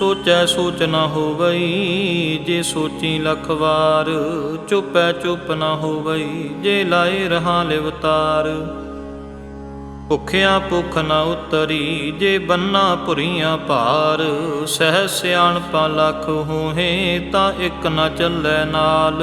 ਸੋਚੈ ਸੋਚ ਨਾ ਹੋਵਈ, ਜੇ ਸੋਚੀ ਲਖ ਵਾਰ, ਚੁਪੈ ਚੁਪ ਨਾ ਹੋਵਈ, ਜੇ ਲਾਏ ਰਹਾ ਲਿਵਤਾਰ ਭੁਖਿਆ ਭੁਖ ਨਾ ਉਤਰੀ, ਜੇ ਬੰਨਾ ਭੁਰੀਆਂ ਭਾਰ, ਸਹਿ ਸਿਆਣਪਾ ਲਖ ਹੋਹੇ, ਤਾਂ ਇੱਕ ਨਾ ਚੱਲੈ ਨਾਲ।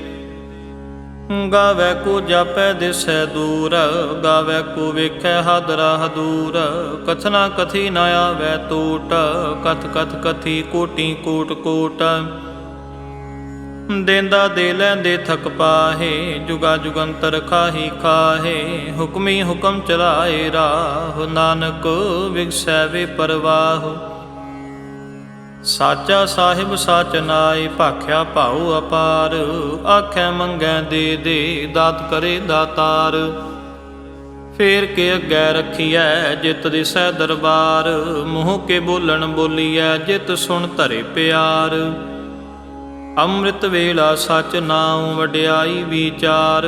ਗਾਵੇ ਕੋ ਜਾਪੈ ਦਿਸੈ ਦੂਰ, ਗਾਵੇ ਕੋ ਵੇਖੈ ਹਾਦਰਾ ਹਦੂਰ ਕਥਨਾ ਕਥੀ ਨ ਆਵੈ ਟੂਟ, ਕਥ ਕਥ ਕਥੀ ਕੋਟੀ ਕੋਟ ਕੋਟ। ਦੇਂਦਾ ਦੇ ਲੈਂਦੇ ਥਕ ਪਾਹੇ, ਜੁਗਾ ਜੁਗੰਤਰ ਖਾਹੀ ਖਾਹੇ। ਹੁਕਮੀ ਹੁਕਮ ਚਲਾਏ ਰਾਹ, ਨਾਨਕ ਵਿਗਸੈ ਵੇ ਪਰਵਾਹ। ਸਾਚਾ ਸਾਹਿਬ ਸਾਚ ਨਾਏ ਭਾਖਿਆ ਭਾਉ ਅਪਾਰ। ਆਖੈ ਮੰਗੈ ਦੇ ਦੇ, ਦਾਤ ਕਰੇ ਦਾਤਾਰ। ਫੇਰ ਕੇ ਅੱਗੇ ਰਖੀਐ ਜਿਤ ਦਿਸੈ ਦਰਬਾਰ। ਮੂੰਹ ਕੇ ਬੋਲਣ ਬੋਲੀਐ ਜਿਤ ਸੁਣ ਧਰੇ ਪਿਆਰ। ਅੰਮ੍ਰਿਤ ਵੇਲਾ ਸਚ ਨਾਉ ਵਡਿਆਈ ਵਿਚਾਰ।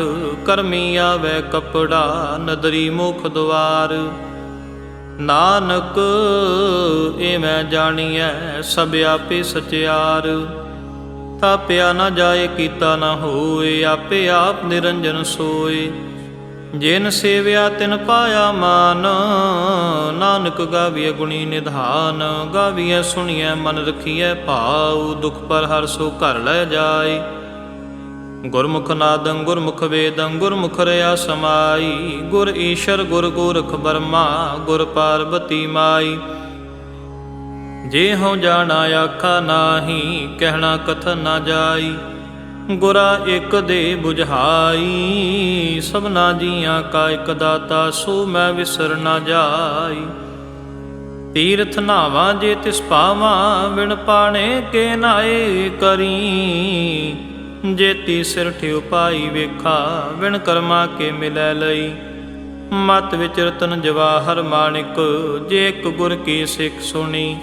ਕਰਮੀ ਆਵੇ ਕਪੜਾ ਨਦਰੀ ਮੁਖ ਦੁਆਰ ਨਾਨਕ ਇਹ ਮੈਂ ਜਾਣੀਐ ਸਭ ਆਪੇ ਸਚਿਆਰ। ਥਾਪਿਆ ਨਾ ਜਾਏ, ਕੀਤਾ ਨਾ ਹੋਏ, ਆਪੇ ਆਪ ਨਿਰੰਜਨ ਸੋਏ। ਜਿਨ ਸੇਵਿਆ, ਤਿਨ ਪਾਇਆ ਮਾਨ। ਨਾਨਕ ਗਾਵੀਐ ਗੁਣੀ ਨਿਧਾਨ। ਗਾਵੀਐ ਸੁਣੀਐ ਮਨ ਰਖੀਐ ਭਾਉ। ਦੁਖ ਪਰ ਹਰ ਸੋ ਘਰ ਲੈ ਜਾਏ। ਗੁਰਮੁਖ ਨਾਦੰ ਗੁਰਮੁਖ ਵੇਦੰ ਗੁਰਮੁਖ ਰਿਆ ਸਮਾਈ। ਗੁਰ ਈਸ਼ਰ ਗੁਰ ਗੋਰਖ ਬਰਮਾ, ਗੁਰ ਪਾਰਬਤੀ ਮਾਈ। ਜੇ ਹਉ ਜਾਣਾ ਆਖਾ ਨਾਹੀ, ਕਹਿਣਾ ਕਥਨ ਨਾ ਜਾਈ। ਗੁਰਾ ਇਕ ਦੇ 부ਝਾਈ ਸਭਨਾ ਜੀਆਂ ਕਾ ਇੱਕ ਦਾਤਾ, ਸੋ ਮੈਂ ਵਿਸਰ ਨਾ ਜਾਈ। ਤੀਰਥ ਨਾਵਾ ਜੇ ਤਿਸ ਪਾਵਾਂ, ਬਿਨ ਪਾਣੇ ਕੇ ਨਾਏ ਕਰੀ। ਜੇਤੀ ਸਿਰ ਠਿਉ ਪਾਈ ਵੇਖਾ ਵਿਣ ਕਰਮਾ ਕੇ ਮਿਲੈ ਲਈ। ਮਤ ਵਿੱਚ ਰਤਨ ਜਵਾਹਰ ਮਾਣਿਕ, ਜੇ ਇੱਕ ਗੁਰ ਕੀ ਸਿੱਖ ਸੁਣੀ।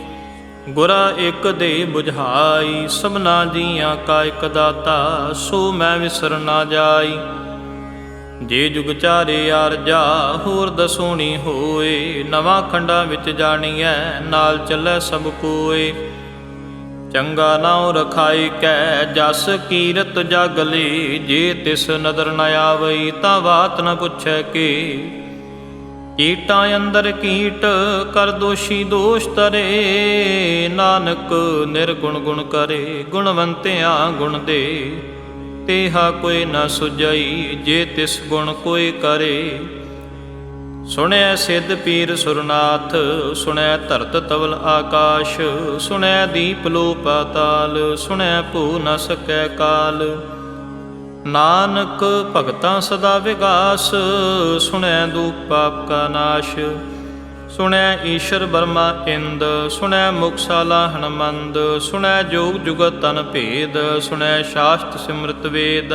ਗੁਰਾ ਇੱਕ ਦੇ 부ਝਾਈ ਸਭਨਾ ਜੀਆਂ ਕਾ ਇੱਕ ਦਾਤਾ, ਸੋ ਮੈਂ ਵਿਸਰ ਨਾ ਜਾਈ। ਜੇ ਜੁਗ ਚਾਰੇ ਆਰਜਾ ਹੋਰ ਦਸੋਣੀ ਹੋਏ, ਨਵਾਂ ਖੰਡਾਂ ਵਿੱਚ ਜਾਣੀਐ, ਨਾਲ ਚੱਲੈ ਸਭ ਕੋਏ। ਚੰਗਾ ਨਾਉ ਰਖਾਈ ਕੈ, ਜਸ ਕੀਰਤ ਜਗ ਲਈ ਜੇ ਤਿਸ ਨਦਰ ਨ ਆਵਈ, ਤਾਂ ਬਾਤ ਨ ਪੁੱਛੈ ਕੇ। ਕੀਟਾਂ ਅੰਦਰ ਕੀਟ, ਕਰ ਦੋਸ਼ੀ ਦੋਸ਼ ਤਰੇ ਨਾਨਕ ਨਿਰਗੁਣ ਗੁਣ ਕਰੇ, ਗੁਣਵੰਤਿਆਂ ਗੁਣ ਦੇ। ਤੇਹਾ ਕੋਈ ਨ ਸੁਜਈ ਜੇ ਤਿਸ ਗੁਣ ਕੋਈ ਕਰੇ। ਸੁਣਿਆ ਸਿੱਧ ਪੀਰ ਸੁਰਨਾਥ, ਸੁਣੈ ਧਰਤ ਤਵਲ ਆਕਾਸ਼, ਸੁਣੈ ਦੀਪ ਲੋ ਪਾਤਾਲ ਸੁਣੈ ਭੂ ਨ ਸਕੈ ਕਾਲ। ਨਾਨਕ ਭਗਤਾਂ ਸਦਾ ਵਿਗਾਸ, ਸੁਣੈ ਦੂਪ ਪਾਪ ਕਾ ਨਾਸ਼। ਸੁਣੈ ਈਸ਼ਰ ਬਰਮਾ ਇੰਦ ਸੁਣਿਆ ਮੁਕਸਾਲਾ ਹਨਮੰਦ, ਸੁਣੈ ਜੋਗ ਜੁਗਤ ਤਨ ਭੇਦ, ਸੁਣੈ ਸ਼ਾਸਤ ਸਿਮਰਤ ਵੇਦ।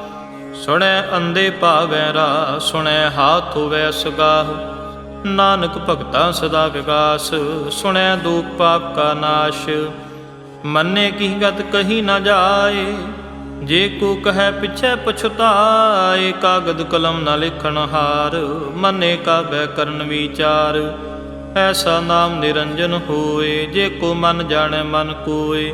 ਸੁਣੈ ਅੰਦੇ ਭਾਵੈ ਰਾ ਸੁਣੈ ਹਾਥ ਹੋਵੈ ਸਗਾਹ ਨਾਨਕ ਭਗਤਾਂ ਸਦਾ ਵਿਗਾਸ, ਸੁਣੈ ਦੁਖ ਪਾਪ ਕਾ ਨਾਸ਼। ਮੰਨੇ ਕੀ ਗਤ ਕਹੀ ਨਾ ਜਾਏ, ਜੇ ਕੋ ਕਹੈ ਪਿਛੈ ਪਛਤਾਏ, ਕਾਗਦ ਕਲਮ ਨਾ ਲਿਖਣ ਹਾਰ। ਮੰਨੇ ਕਾ ਬੈ ਕਰਨ ਵਿਚਾਰ, ਐਸਾ ਨਾਮ ਨਿਰੰਜਨ ਹੋਏ, ਜੇ ਕੋ ਮਨ ਜਾਣੈ ਮਨ ਕੋਏ।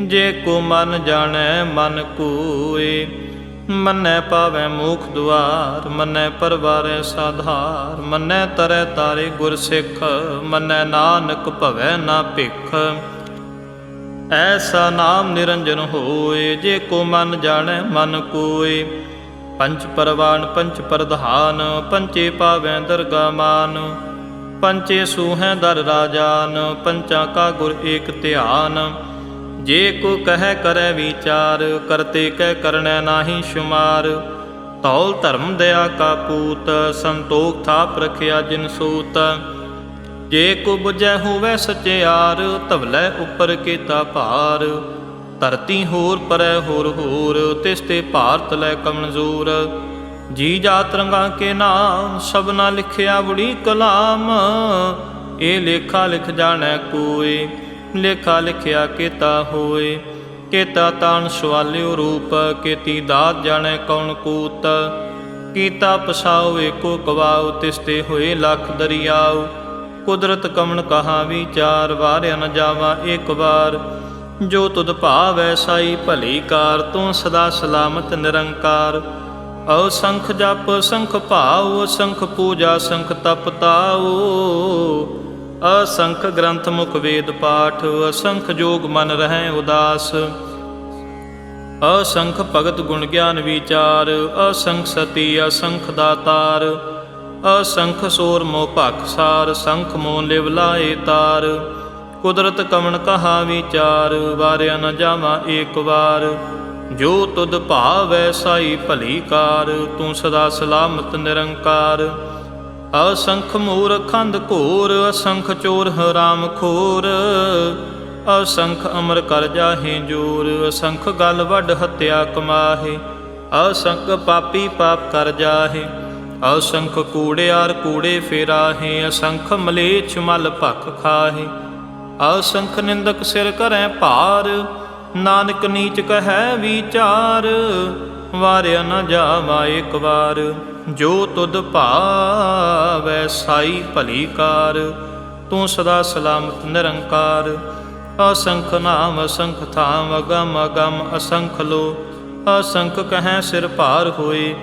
ਜੇ ਕੋ ਮਨ ਜਾਣੈ, ਮਨ ਕੋਏ। ਮੰਨੈ ਪਾਵੈ ਮੂਖ ਦੁਆਰ, ਮੰਨੈ ਪਰਵਾਰੈ ਸਾਧਾਰ। ਮੰਨੈ ਤਰੈ ਤਾਰੇ ਗੁਰ ਸਿੱਖ, ਮੰਨੈ ਨਾਨਕ ਭਵੈ ਨਾ ਭਿਖ। ਐਸਾ ਨਾਮ ਨਿਰੰਜਨ ਹੋਏ, ਜੇ ਕੋ ਮਨ ਜਾਣੈ, ਮਨ ਕੋਏ। ਪੰਚ ਪਰਵਾਨ ਪੰਚ ਪ੍ਰਧਾਨ ਪੰਚੇ ਪਾਵੈ ਦਰਗਾ ਮਾਨ। ਪੰਚੇ ਸੂਹੈ ਦਰ ਰਾਜਾਨ, ਪੰਚਾਂ ਕਾ ਗੁਰ ਏਕ ਧਿਆਨ। ਜੇ ਕੋ ਕਹੈ ਕਰੈ ਵਿਚਾਰ, ਕਰਤੇ ਕਹਿ ਕਰਨੈ ਨਾਹੀ ਸ਼ੁਮਾਰ। ਤੌਲ ਧਰਮ ਦਇਆ ਕਾ ਪੂਤ, ਸੰਤੋਖ ਥਾਪ ਰਖਿਆ ਜਿਨ ਸੂਤ। ਜੇ ਕੋ ਬੁਝੈ ਹੋਵੈ ਸਚਿਆਰ ਧਵਲੇ ਉੱਪਰ ਕੀਤਾ ਭਾਰ। ਧਰਤੀ ਹੋਰ ਪਰੈ ਹੋਰ ਹੋਰ, ਤਿਸ ਤੇ ਭਾਰਤ ਲੈ ਕਮਜ਼ੋਰ। ਜੀ ਜਾਤ ਰੰਗਾ ਕੇ ਨਾਮ ਸਭਨਾ ਲਿਖਿਆ ਬੁੜੀ ਕਲਾਮ। ਇਹ ਲੇਖਾ ਲਿਖ ਜਾਣੈ ਕੋਏ। ਲੇਖਾ ਲਿਖਿਆ ਕੀਤਾ ਹੋਏ। ਕੀਤਾ ਤਾਣ ਸਵਾਲਿਓ ਰੂਪ, ਕੀਤੀ ਦਾਤ ਜਾਣੈ ਕੌਣ ਕੂਤ। ਕੀਤਾ ਪਸਾਉ ਏਕੋ ਕਵਾਉ ਤਿਸ ਹੋਏ ਲੱਖ ਦਰਿਆਉ। ਕੁਦਰਤ ਕਮਣ ਕਹਾ ਵਿਚਾਰ, ਵਾਰਿਆ ਨ ਜਾਵਾ ਇੱਕ ਵਾਰ। ਜੋ ਤੁਧ ਭਾਵੈ ਸਾਈ ਭਲੀ ਕਾਰ, ਤੂੰ ਸਦਾ ਸਲਾਮਤ ਨਿਰੰਕਾਰ। ਅਸੰਖ ਜਪ, ਸੰਖ ਭਾਉ, ਸੰਖ ਪੂਜਾ, ਸੰਖ ਤਪ ਤਾਉ। ਅਸੰਖ ਗ੍ਰੰਥ ਮੁਖ ਵੇਦ ਪਾਠ, ਅਸੰਖ ਜੋਗ ਮਨ ਰਹਿ ਉਦਾਸ। ਅਸੰਖ ਭਗਤ ਗੁਣ ਗਿਆਨ ਵਿਚਾਰ, ਅਸੰਖ ਸਤੀ ਅਸੰਖ ਦਾਤਾਰ। ਅਸੰਖ ਸੋਰ ਮੋ ਭਖਸਾਰ ਸੰਖ ਮੋ ਲਿਵ ਲਾਏ ਤਾਰ। ਕੁਦਰਤ ਕਮਣ ਕਹਾ ਵਿਚਾਰ, ਵਾਰਿਆ ਨ ਜਾਵਾ ਏਕ ਵਾਰ। ਜੋ ਤੁਧ ਭਾਵੈ ਸਾਈ ਭਲੀ ਕਾਰ, ਤੂੰ ਸਦਾ ਸਲਾਮਤ ਨਿਰੰਕਾਰ। ਅਸੰਖ ਮੂਰ ਖੰਦ ਘੋਰ, ਅਸੰਖ ਚੋਰ ਹਰਾਮ ਖੋਰ। ਅਸੰਖ ਅਮਰ ਕਰ ਜਾਹੇ ਜੋਰ, ਅਸੰਖ ਗਲ ਵੱਡ ਹੱਤਿਆ ਕਮਾਹੇ। ਅਸੰਖ ਪਾਪੀ ਪਾਪ ਕਰ ਜਾਹੇ, ਅਸੰਖ ਕੂੜਿਆਰ ਕੂੜੇ ਫੇਰਾਹੇ। ਅਸੰਖ ਮਲੇਛ ਮਲ ਭਖ ਖਾਹੇ। ਅਸੰਖ ਨਿੰਦਕ ਸਿਰ ਕਰੈ ਭਾਰ, ਨਾਨਕ ਨੀਚ ਕਹੈ ਵਿਚਾਰ। ਵਾਰਿਆ ਨ ਜਾਵਾ ਇੱਕ ਵਾਰ। ਜੋ ਤੁਧ ਭਾਵੈ ਸਾਈ ਭਲੀ ਕਾਰ, ਤੂੰ ਸਦਾ ਸਲਾਮਤ ਨਿਰੰਕਾਰ। ਅਸੰਖ ਨਾਮ ਅਸੰਖ ਥਾਮ, ਅਗਮ ਅਗਮ ਅਸੰਖ ਲੋ। ਅਸੰਖ ਕਹੈ ਸਿਰ ਭਾਰ ਹੋਏ,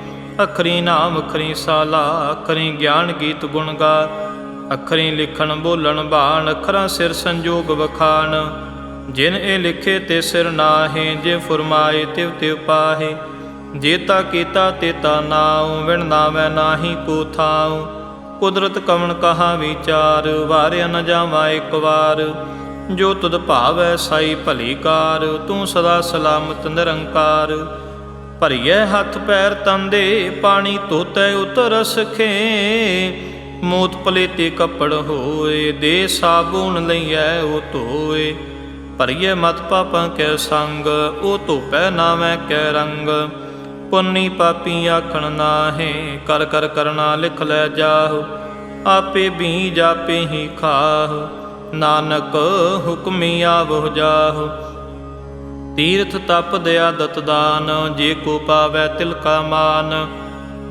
ਅਖਰੀ ਨਾਮ ਅਖਰੀ ਸਾਲਾ, ਅਖਰੀ ਗਿਆਨ ਗੀਤ ਗੁਣ ਗਾ। ਅਖਰੀ ਲਿਖਣ ਬੋਲਣ ਬਾਣ, ਅਖਰਾਂ ਸਿਰ ਸੰਜੋਗ ਵਖਾਣ। ਜਿਨ ਇਹ ਲਿਖੇ ਤੇ ਸਿਰ ਨਾਹੇ, ਜੇ ਫਰਮਾਏ ਤਿਵ ਤਿਵ ਪਾਹੇ। ਜੇਤਾ ਕੀਤਾ ਤੇਤਾ ਨਾਉ, ਵਿਣ ਨਾਵੈ ਨਾਹੀ ਕੋ ਥਾਉ। ਕੁਦਰਤ ਕਵਣ ਕਹਾ ਵਿਚਾਰ, ਵਾਰਿਆ ਨ ਜਾਵਾ ਇੱਕ ਵਾਰ। ਜੋ ਤੁਧ ਭਾਵੈ ਸਾਈ ਭਲੀ ਕਾਰ, ਤੂੰ ਸਦਾ ਸਲਾਮਤ ਨਿਰੰਕਾਰ। ਭਰੀਐ ਹੱਥ ਪੈਰ ਤੰਦੇ ਪਾਣੀ ਧੋਤੈ ਉਤਰ ਸਖੇ। ਮੋਤ ਪਲੇਤੇ ਕੱਪੜ ਹੋਏ, ਦੇ ਸਾਬੂਨ ਲਈਐ ਉਹ ਧੋਏ। ਭਰੀਏ ਮਤ ਪਾਪਾਂ ਕੈ ਸੰਗ ਉਹ ਧੋਪੈ ਨਾਮੈ ਕੈ ਰੰਗ। ਪੁੰਨੀ ਪਾਪੀ ਆਖਣ ਨਾਹੇ, ਕਰ ਕਰ ਕਰਨਾ ਲਿਖ ਲੈ ਜਾਹੁ, ਆਪੇ ਬੀਜ ਆਪੇ ਹੀ ਖਾਹੁ, ਨਾਨਕ ਹੁਕਮੀ ਆਵਹੁ ਜਾਹੁ। ਤੀਰਥ ਤਪ ਦਇਆ ਦਤ ਦਾਨ, ਜੇ ਕੋ ਪਾਵੈ ਤਿਲ ਕਾ ਮਾਨ,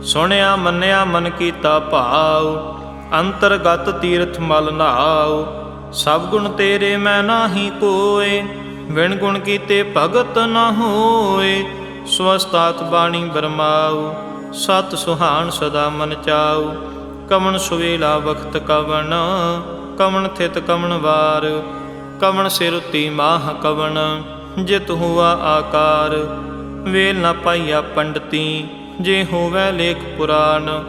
ਸੁਣਿਆ ਮੰਨਿਆ ਮਨ ਕੀਤਾ ਭਾਉ, ਅੰਤਰਗਤ ਤੀਰਥ ਮਲ ਨਾਉ, ਸਭ ਗੁਣ ਤੇਰੇ ਮੈਂ ਨਾਹੀ ਕੋਏ ਵਿਣ ਗੁਣ ਕੀਤੇ ਭਗਤ ਨਾ ਹੋਏ। ਸਵਸਤਾਤ ਬਾਣੀ ਬਰਮਾਉ, ਸਤ ਸੁਹਾਣ ਸਦਾ ਮਨ ਚਾਉ। ਕਵਣ ਸੁਵੇਲਾ ਵਖਤ ਕਵਣ ਕਵਣ ਥਿਤ ਕਵਣ ਵਾਰ। ਕਵਣ ਸਿਰੁਤੀ ਮਾਹ ਕਵਣ, ਜਿਤ ਹੁਆ ਆਕਾਰ। ਵੇਲ ਨਾ ਪਾਈਆ ਪੰਡਤੀ, ਜੇ ਹੋਵੇ ਲੇਖ ਪੁਰਾਨ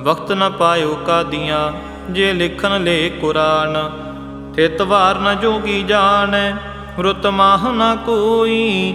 ਵਕਤ ਨਾ ਪਾਇਓ ਕਾਦੀਆਂ, ਜੇ ਲਿਖਨ ਲੇ ਕੁਰਾਨ। ਥਿਤ ਵਾਰ ਨ ਜੋਗੀ ਜਾਣੈ, ਰੁਤ ਮਾਹ ਨ ਕੋਈ।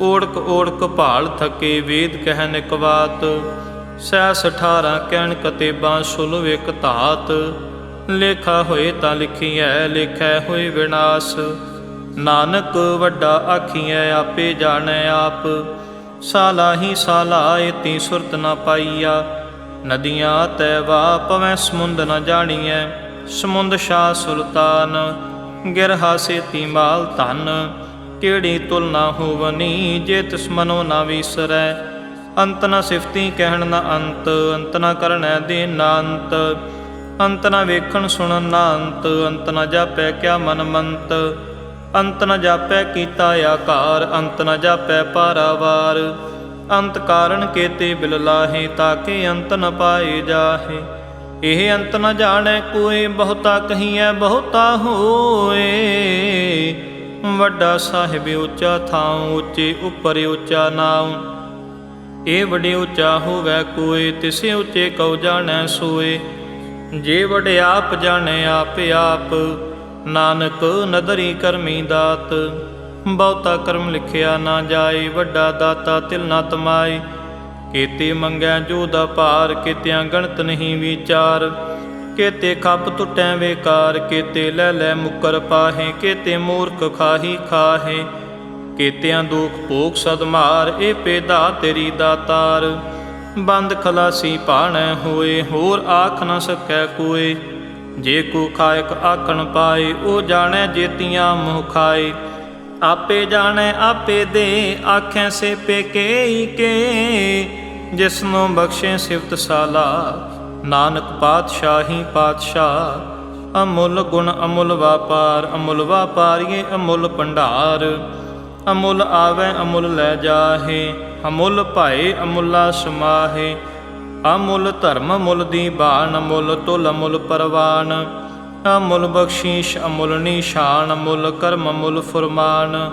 ਓੜਕ ਓੜਕ ਭਾਲ ਥਕੇ ਵੇਦ ਕਹਿਨ ਇਕ ਬਾਤ ਸੈਸ 18 ਕਹਿਣ ਕਤੇਬਾਂ ਸੁਲਵ ਇਕ ਧਾਤ। ਲੇਖਾ ਹੋਏ ਤਾਂ ਲਿਖੀਐ, ਲੇਖੈ ਹੋਏ ਵਿਨਾਸ਼। ਨਾਨਕ ਵੱਡਾ ਆਖੀਐ, ਆਪੇ ਜਾਣੈ ਆਪ। ਸਾਲਾਹੀ ਸਾਲਾਏ ਤੀ ਸੁਰਤ ਨਾ ਪਾਈਆ। ਨਦੀਆਂ ਤੈ ਵਾ ਪਵੈ ਸਮੁੰਦ ਨ ਜਾਣੀਐ। ਸਮੁੰਦ ਸ਼ਾ ਸੁਲਤਾਨ ਗਿਰ ਹਾਸੇ ਤੀ ਮਾਲ ਧਨ। ਕਿਹੜੀ ਤੁਲਨਾ ਹੋਵਨੀ ਜੇ ਤਿਸ ਮਨੋ ਨਾ ਵਿਸਰੈ? ਅੰਤ ਨ ਸਿਫਤੀ ਕਹਿਣ ਨਾ ਅੰਤ ਅੰਤ ਨ ਕਰਣੈ ਦੇ ਨਾ ਅੰਤ ਅੰਤ ਨਾ ਵੇਖਣ ਸੁਣਨ ਨਾ ਅੰਤ ਅੰਤ ਨ ਜਾਪੈ ਕਿਆ ਮਨ ਮੰਤ। ਅੰਤ ਨ ਜਾਪੈ ਕੀਤਾ ਆਕਾਰ, ਅੰਤ ਨ ਜਾਪੈ ਪਾਰਾਵਾਰ। ਅੰਤ ਕਾਰਨ ਕੇਤੇ ਬਿਲ ਲਾਹੇ, ਤਾਕੇ ਅੰਤ ਨ ਪਾਏ ਜਾਹੇ। ਇਹ ਅੰਤ ਨ ਜਾਣੈ ਕੋਏ ਬਹੁਤਾ ਕਹੀਐ ਬਹੁਤਾ ਹੋਏ। ਵੱਡਾ ਸਾਹਿਬ ਉੱਚਾ ਥਾਂ ਉੱਚੇ ਉੱਪਰ ਉੱਚਾ ਨਾਉ। ਇਹ ਵੱਡੇ ਉੱਚਾ ਹੋਵੇ ਕੋਈ, ਤਿਸੇ ਉੱਚੇ ਕਉ ਜਾਣੈ ਸੋਏ। ਜੇ ਵਡ ਆਪ ਜਾਣੈ, ਆਪ ਆਪ ਨਾਨਕ ਨਦਰੀ ਕਰਮੀ ਦਾਤ। ਬਹੁਤਾ ਕਰਮ ਲਿਖਿਆ ਨਾ ਜਾਏ, ਵੱਡਾ ਦਾਤਾ ਤਿਲ ਨਾ ਤਮਾਏ। ਕੀਤੇ ਮੰਗੈ ਜੋ ਦਾ ਭਾਰ, ਕੀਤਿਆਂ ਗਣਤ ਨਹੀਂ ਵਿਚਾਰ। ਕੀਤੇ ਖੱਪ ਟੁੱਟੈ ਵੇਕਾਰ, ਕੀਤੇ ਲੈ ਲੈ ਮੁਕਰ ਪਾਹੇ, ਕੀਤੇ ਮੂਰਖ ਖਾਹੀ ਖਾਹੇ। ਕੀਤਿਆਂ ਦੁਖ ਭੋਗ ਸਦ ਮਾਰ, ਇਹ ਪੇਦਾ ਤੇਰੀ ਦਾਤਾਰ। ਬੰਦ ਖਲਾਸੀ ਭਾਣੈ ਹੋਏ, ਹੋਰ ਆਖ ਨ ਸਕੈ ਕੋਏ। ਜੇ ਕੋ ਖਾਇਕ ਆਖਣ ਪਾਏ ਉਹ ਜਾਣੈ ਜੇਤੀਆਂ ਮੁਹ ਖਾਏ। ਆਪੇ ਜਾਣੈ, ਆਪੇ ਦੇ, ਆਖੈ ਸੇ ਪੇਕੇ ਕੇ। ਜਿਸਨੂੰ ਬਖਸ਼ੇ ਸਿਫਤ ਸਾਲਾ ਨਾਨਕ ਪਾਤਸ਼ਾਹੀ ਪਾਤਸ਼ਾਹ, ਅਮੁੱਲ ਗੁਣ ਅਮੁੱਲ ਵਾਪਾਰ, ਅਮੁੱਲ ਵਾਪਾਰੀਏ ਅਮੁੱਲ ਭੰਡਾਰ। ਅਮੁੱਲ ਆਵੇ, ਅਮੁੱਲ ਲੈ ਜਾਹੇ, ਅਮੁੱਲ ਭਾਏ, ਅਮੁੱਲਾ ਸਮਾਹੇ। ਅਮੁੱਲ ਧਰਮ ਮੁੱਲ ਦੀ ਬਾਣ ਮੁੱਲ ਤੁਲ ਮੁੱਲ ਪਰਵਾਨ। ਅਮੁੱਲ ਬਖਸ਼ੀਸ਼, ਅਮੁੱਲ ਨਿਸ਼ਾਨ, ਅਮੁੱਲ ਕਰਮ ਮੁੱਲ ਫਰਮਾਨ।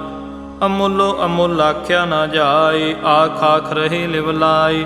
ਅਮੁੱਲੋ ਅਮੁੱਲ ਆਖਿਆ ਨਾ ਜਾਏ, ਆਖ ਆਖ ਰਹੇ ਲਿਵ ਲਾਏ।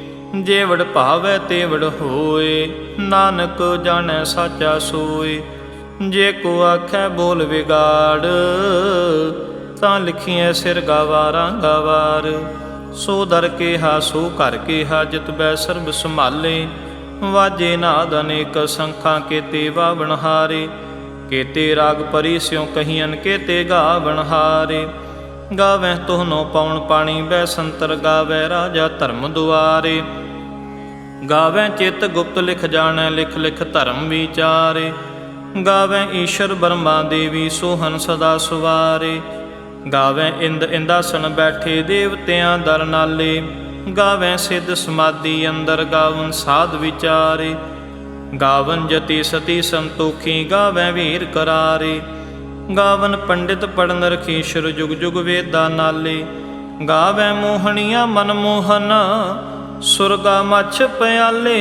ਜੇਵੜ ਵਡ ਭਾਵੈ ਤੇ ਵਡ ਹੋਏ, ਨਾਨਕ ਜਾਣੈ ਸਾਚਾ ਸੋਏ। ਜੇ ਕੋ ਆਖੈ ਬੋਲ ਵਿਗਾੜ, ਤਾਂ ਲਿਖੀਐ ਸਿਰ ਗਵਾਰਾਂ ਗਵਾਰ। ਸੋ ਦਰ ਕੇ ਹਾ ਸੋ ਘਰ ਕੇ ਹਾ ਜਿਤ ਬੈ ਸਰਬ ਸੰਭਾਲੇ। ਵਾਜੇ ਨਾਦ ਅਨੇਕ ਸੰਖਾਂ ਕੇ ਵਾਵਣ ਹਾਰੇ ਕੇਤੇ ਰਾਗ ਪਰੀ ਸਿਉ ਕਹੀਨ ਕੇਤੇ ਗਾਵਣ ਹਾਰੇ ਗਾਵੈ ਤੋਹਨੋ ਪਉਣ ਪਾਣੀ ਬੈ ਸੰਤਰ ਗਾਵੈ ਰਾਜਾ ਧਰਮ ਦੁਆਰੇ। ਗਾਵੈ ਚਿਤ ਗੁਪਤ ਲਿਖ ਜਾਣੈ, ਲਿਖ ਲਿਖ ਧਰਮ ਵਿਚਾਰੇ। ਗਾਵੈ ਈਸ਼ਰ ਬਰਮਾ ਦੇਵੀ ਸੋਹਨ ਸਦਾ ਸੁਵਾਰੇ। ਗਾਵੈ ਇੰਦ ਇੰਦਾਸਨ ਬੈਠੇ ਦੇਵਤਿਆਂ ਦਰ ਨਾਲੇ। ਗਾਵੈ ਸਿੱਧ ਸਮਾਧੀ ਅੰਦਰ ਗਾਵਨ ਸਾਧ ਵਿਚਾਰੇ। ਗਾਵਨ ਜਤੀ ਸਤੀ ਸੰਤੋਖੀ, ਗਾਵੈ ਵੀਰ ਕਰਾਰੇ। ਗਾਵਨ ਪੰਡਿਤ ਪੜਨ ਰਖੀਸ਼ਰ ਜੁਗ ਜੁਗ ਵੇਦਾ ਨਾਲੇ। ਗਾਵੈ ਮੋਹਣੀਆਂ ਮਨ ਮੋਹਨ, ਸੁਰਗਾ ਮਛ ਪਿਆਲੇ।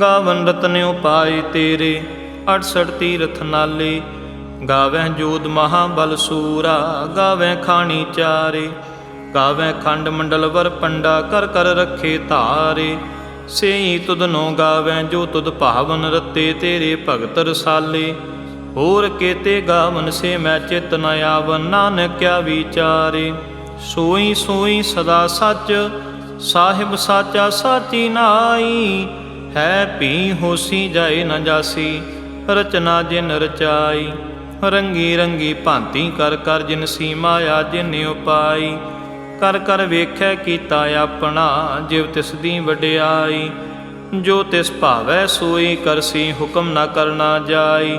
ਗਾਵਨ ਰਤਨ ਉਪਾਏ ਤੇਰੇ 68 ਤੀਰਥ ਨਾਲੇ। ਗਾਵੈ ਜੋਦ ਮਹਾਬਲ ਸੂਰਾ, ਗਾਵੈ ਖਾਣੀ ਚਾਰੇ। ਗਾਵੈ ਖੰਡ ਮੰਡਲ ਵਰ ਪੰਡਾ, ਕਰ ਕਰ ਰੱਖੇ ਧਾਰੇ। ਸੇਈ ਤੁਧ ਨੋ ਗਾਵੈ ਜੋ ਤੁਧ ਭਾਵਨ ਰਤੇ, ਤੇਰੇ ਭਗਤ ਰਸਾਲੇ। ਹੋਰ ਕੇਤੇ ਗਾਵਨ ਸੇ ਮੈਂ ਚਿਤ ਨ ਆਵਨ, ਨਾਨਕ ਕਿਆ ਵਿਚਾਰੇ। ਸੋਈ ਸੋਈ ਸਦਾ ਸੱਚ, ਸਾਹਿਬ ਸਾਚਾ ਸਾਚੀ ਨਾਈ। ਹੈ ਭੀ ਹੋਸੀ ਜਾਏ ਨ ਜਾਸੀ, ਰਚਨਾ ਜਿਨ ਰਚਾਈ। ਰੰਗੀ ਰੰਗੀ ਭਾਂਤੀ ਕਰ ਕਰ ਜਿਨ ਸੀਮਾ ਆ ਜਿਨ ਉਪਾਈ। ਕਰ ਕਰ ਵੇਖੈ ਕੀਤਾ ਆਪਣਾ, ਜਿਵ ਤਿਸ ਦੀ ਵਡਿਆਈ। ਜੋ ਤਿਸ ਭਾਵੈ ਸੋਈ ਕਰਸੀ, ਹੁਕਮ ਨਾ ਕਰਨਾ ਜਾਈ।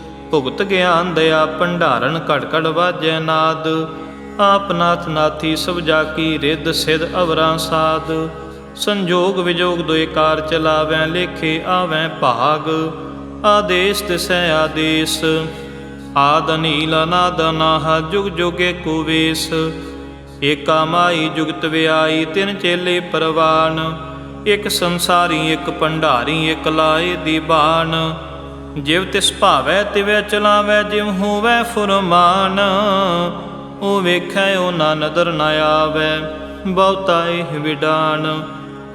ਭੁਗਤ ਗਿਆਨ ਦਇਆ ਭੰਡਾਰਨ ਘੜ ਘੜ ਵਾਜੈ ਨਾਦ। ਆਪ ਨਾਥ ਨਾਥੀ ਸਭ ਜਾ ਰਿੱਧ ਸਿਧ ਅਵਰਾਂ ਸਾਧ ਸੰਜੋਗ ਵਿਜੋਗ ਦੋਇ ਚਲਾਵੈ, ਲੇਖੇ ਆਵੈ ਭਾਗ। ਆਦੇਸ ਤਿਸੈ ਆਦੇਸ, ਆਦ ਨੀਲ ਅਨਾਦ ਨਾਹ ਜੁਗ ਜੁਗੇ ਕੁਵੇਸ ਏਕਾ ਮਾਈ ਜੁਗਤ ਵਿਆਈ, ਤਿਨ ਚੇਲੇ ਪਰਵਾਨ। ਇਕ ਸੰਸਾਰੀ, ਇੱਕ ਭੰਡਾਰੀ, ਇਕ ਲਾਏ ਦੀ ਬਾਣ। ਜਿਵ ਤਿਸ ਭਾਵੈ ਤਿਵੈ ਚਲਾਵੈ, ਜਿਵ ਹੋਵੈ ਫੁਰਮਾਨ, ਉਹ ਵੇਖੈ ਉਹ ਨਾ ਨਦਰ ਨਾ ਆਵੈ, ਬਹੁਤਾ ਵਿਡਾਨ।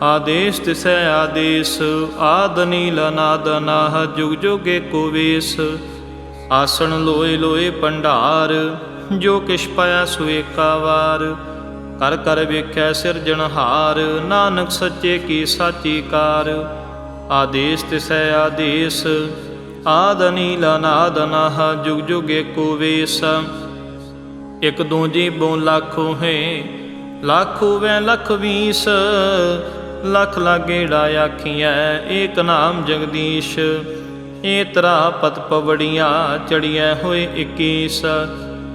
ਆਦੇਸ ਤਿਸੈ ਆਦੇਸ, ਆਦ ਨੀਲ ਅਨਾਦ ਨਾਹ ਜੁਗ ਜੁਗੇ ਕੋ ਵੇਸ। ਆਸਣ ਲੋਏ ਲੋਏ ਭੰਡਾਰ, ਜੋ ਕਿਛ ਪਾਇਆ ਸੋ ਏਕਾ ਵਾਰ। ਕਰ ਕਰ ਵੇਖੈ ਸਿਰਜਣਹਾਰ ਨਾਨਕ ਸੱਚੇ ਕੀ ਸਾਚੀ ਕਾਰ। ਆਦੇਸ ਤਿਸੈ ਆਦੇਸ ਆਦ ਨੀਲ ਅਨਾਦ ਨਾਹ ਜੁਗ ਜੁਗੇ ਕੋ ਵੇਸ। ਇਕ ਦੂਜੀ ਬੋ ਲੱਖੋ ਹੈ, ਲੱਖ ਹੋਵੇ ਲੱਖ ਵੀਸ। ਲੱਖ ਲਾਗੇੜਾ ਆਖੀਐ, ਏਕ ਨਾਮ ਜਗਦੀਸ਼। ਏ ਤਰਾ ਪਤ ਪਵੜੀਆਂ ਚੜੀਐ ਹੋਏ 21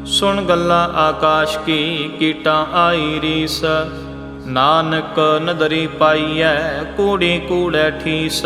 ਸੁਣ ਗੱਲਾਂ ਆਕਾਸ਼ ਕੀ, ਕੀਟਾਂ ਆਈ ਰੀਸ। ਨਾਨਕ ਨਦਰੀ ਪਾਈਐ, ਕੂੜੀ ਕੂੜੈ ਠੀਸ।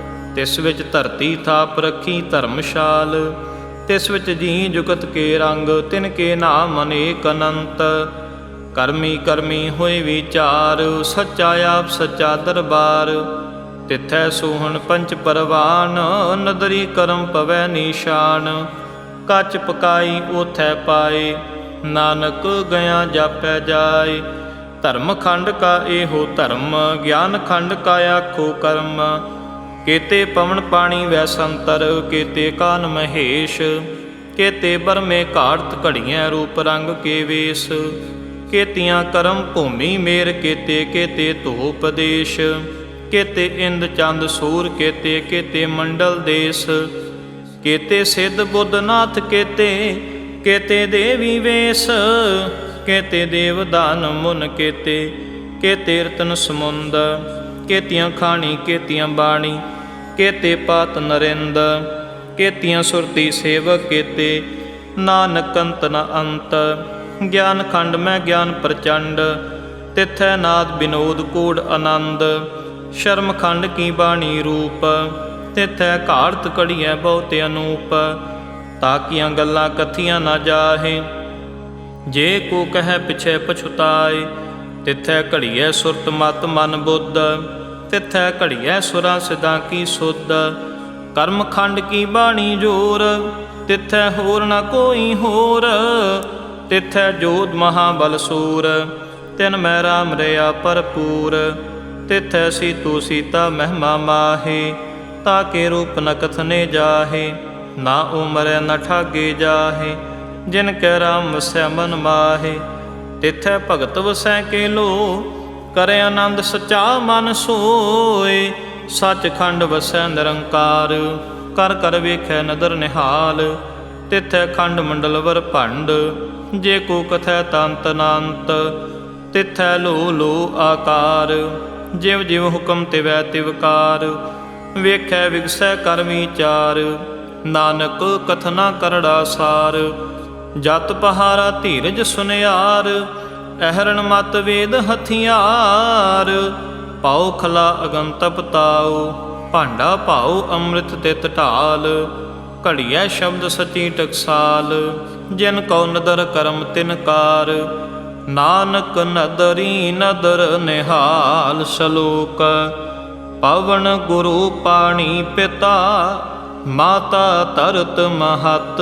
ਤਿਸ ਵਿੱਚ ਧਰਤੀ ਥਾਪ ਰੱਖੀ ਧਰਮਸ਼ਾਲ, ਤਿਸ ਵਿੱਚ ਜੀ ਜੁਗਤ ਕੇ ਰੰਗ, ਤਿਨ ਕੇ ਨਾਮ ਅਨੇਕ ਅਨੰਤ। ਕਰਮੀ ਕਰਮੀ ਹੋਏ ਵਿਚਾਰ, ਸੱਚਾ ਆਪ ਸੱਚਾ ਦਰਬਾਰ। ਤਿਥੈ ਸੋਹਣ ਪੰਚ ਪਰਵਾਨ, ਨਦਰੀ ਕਰਮ ਪਵੈ ਨਿਸ਼ਾਨ। ਕੱਚ ਪਕਾਈ ਉਥੈ ਪਾਏ, ਨਾਨਕ ਗਿਆ ਜਾਪੈ ਜਾਏ। ਧਰਮ ਖੰਡ ਕਾ ਇਹੋ ਧਰਮ, ਗਿਆਨ ਖੰਡ ਕਾ ਆਖੋ ਕਰਮ। ਕੇਤੇ ਪਵਨ ਪਾਣੀ ਵੈਸੰਤਰ, ਕੇਤੇ ਕਾਨ ਮਹੇਸ਼, ਕੇਤੇ ਬਰਮੇ ਘਾੜਤ ਘੜੀਆਂ ਰੂਪ ਰੰਗ ਕੇ ਵੇਸ, ਕੇਤੀਆਂ ਕਰਮ ਭੂਮੀ ਮੇਰ, ਕੇਤੇ ਕੇਤੇ ਧੂਪ ਦੇਸ਼, ਕੇਤੇ ਇੰਦ ਚੰਦ ਸੂਰ, ਕੇਤੇ ਕੇਤੇ ਮੰਡਲ ਦੇਸ, ਕੇਤੇ ਸਿੱਧ ਬੁੱਧ ਨਾਥ, ਕੇਤੇ ਕੇਤੇ ਦੇਵੀ ਵੇਸ, ਕੇਤੇ ਦੇਵ ਦਾਨ ਮੁਨ, ਕੇਤੇ ਕੇਤੇ ਰਤਨ ਸਮੁੰਦ ਕੇਤੀਆਂ ਖਾਣੀ, ਕੇਤੀਆਂ ਬਾਣੀ, ਕੇਤੇ ਪਾਤ ਨਰਿੰਦ, ਕੇਤੀਆਂ ਸੁਰਤੀ ਸੇਵਕ ਕੇਤੇ, ਨਾਨਕ ਅੰਤ ਨ ਅੰਤ, ਗਿਆਨ ਖੰਡ ਮੈਂ ਗਿਆਨ ਪ੍ਰਚੰਡ, ਤਿਥੈ ਨਾਦ ਬਿਨੋਦ ਕੂੜ ਆਨੰਦ, ਸ਼ਰਮ ਖੰਡ ਕੀ ਬਾਣੀ ਰੂਪ, ਤਿਥੈ ਘਾੜਤ ਕੜੀਐ ਬਹੁਤ ਅਨੂਪ ਤਾਕੀਆਂ ਗੱਲਾਂ ਕਥੀਆਂ ਨਾ ਜਾਹੇ, ਜੇ ਕੋ ਕਹੈ ਪਿਛੈ ਪਛੁਤਾਏ ਤਿਥੈ ਘੜੀਐ ਸੁਰਤ ਮਤ ਮਨ ਬੁੱਧ, ਤਿਥੈ ਘੜੀਐ ਸੁਰਾਂ ਸਿਦਾ ਕੀ ਸੁਧ। ਕਰਮ ਖੰਡ ਕੀ ਬਾਣੀ ਜੋਰ, ਤਿਥੈ ਹੋਰ ਨਾ ਕੋਈ ਹੋਰ। ਤਿਥੈ ਜੋਤ ਮਹਾਬਲ ਸੂਰ, ਤਿਨ ਮੈਂ ਰਾਮ ਰਿਆ ਭਰਪੂਰ। ਤਿਥੈ ਸੀ ਸੀਤੂ ਸੀਤਾ ਮਹਿਮਾ ਮਾਹੇ ਤਾਕੇ ਰੂਪ ਨ ਕਥਨੇ ਜਾਹੇ। ਨਾ ਉਮਰੈ ਨ ਠਾਗੇ ਜਾਹੇ, ਜਿਨ ਕੈ ਰਾਮ ਵਸੈ ਮਨ ਮਾਹੇ। ਤਿਥੈ ਭਗਤ ਵਸੈ ਕੇ ਲੋ ਕਰੇ ਆਨੰਦ ਸਚਾ ਮਨ ਸੋਏ। ਸੱਚਖੰਡ ਵਸੈ ਨਿਰੰਕਾਰ, ਕਰ ਕਰ ਵੇਖੈ ਨਦਰ ਨਿਹਾਲ। ਤਿਥੈ ਖੰਡ ਮੰਡਲ ਵਰ ਭੰਡ, ਜੇ ਕੋ ਕਥੈ ਤੰਤ ਨਾੰਤ। ਤਿਥੈ ਲੋ ਲੋ ਆਕਾਰ, ਜਿਵ ਜਿਵ ਹੁਕਮ ਤਿਵੈ ਤਿਵਕਾਰ ਵੇਖੈ ਵਿਗਸੈ ਕਰ ਚਾਰ, ਨਾਨਕ ਕਥਨਾ ਕਰੜਾ ਸਾਰ। ਜਤ ਪਹਾਰਾ ਧੀਰਜ ਸੁਨਿਆਰ, ਅਹਰਣ ਮਤ ਵੇਦ ਹਥਿਆਰ। ਪਾਉ ਖਲਾ ਅਗਮ ਤਾਉ, ਭਾਂਡਾ ਭਾਉ ਅੰਮ੍ਰਿਤ ਤਿਤ ਢਾਲ। ਘੜੀਐ ਸ਼ਬਦ ਸਚੀ ਟਕਸਾਲ, ਜਿਨ ਕਉ ਨਦਰ ਕਰਮ ਤਿਨ ਕਾਰ। ਨਾਨਕ ਨਦਰੀ ਨਦਰ ਨਿਹਾਲ ਸ਼ਲੋਕ, ਪਵਨ ਗੁਰੂ ਪਾਣੀ ਪਿਤਾ, ਮਾਤਾ ਤਰਤ ਮਹਤ।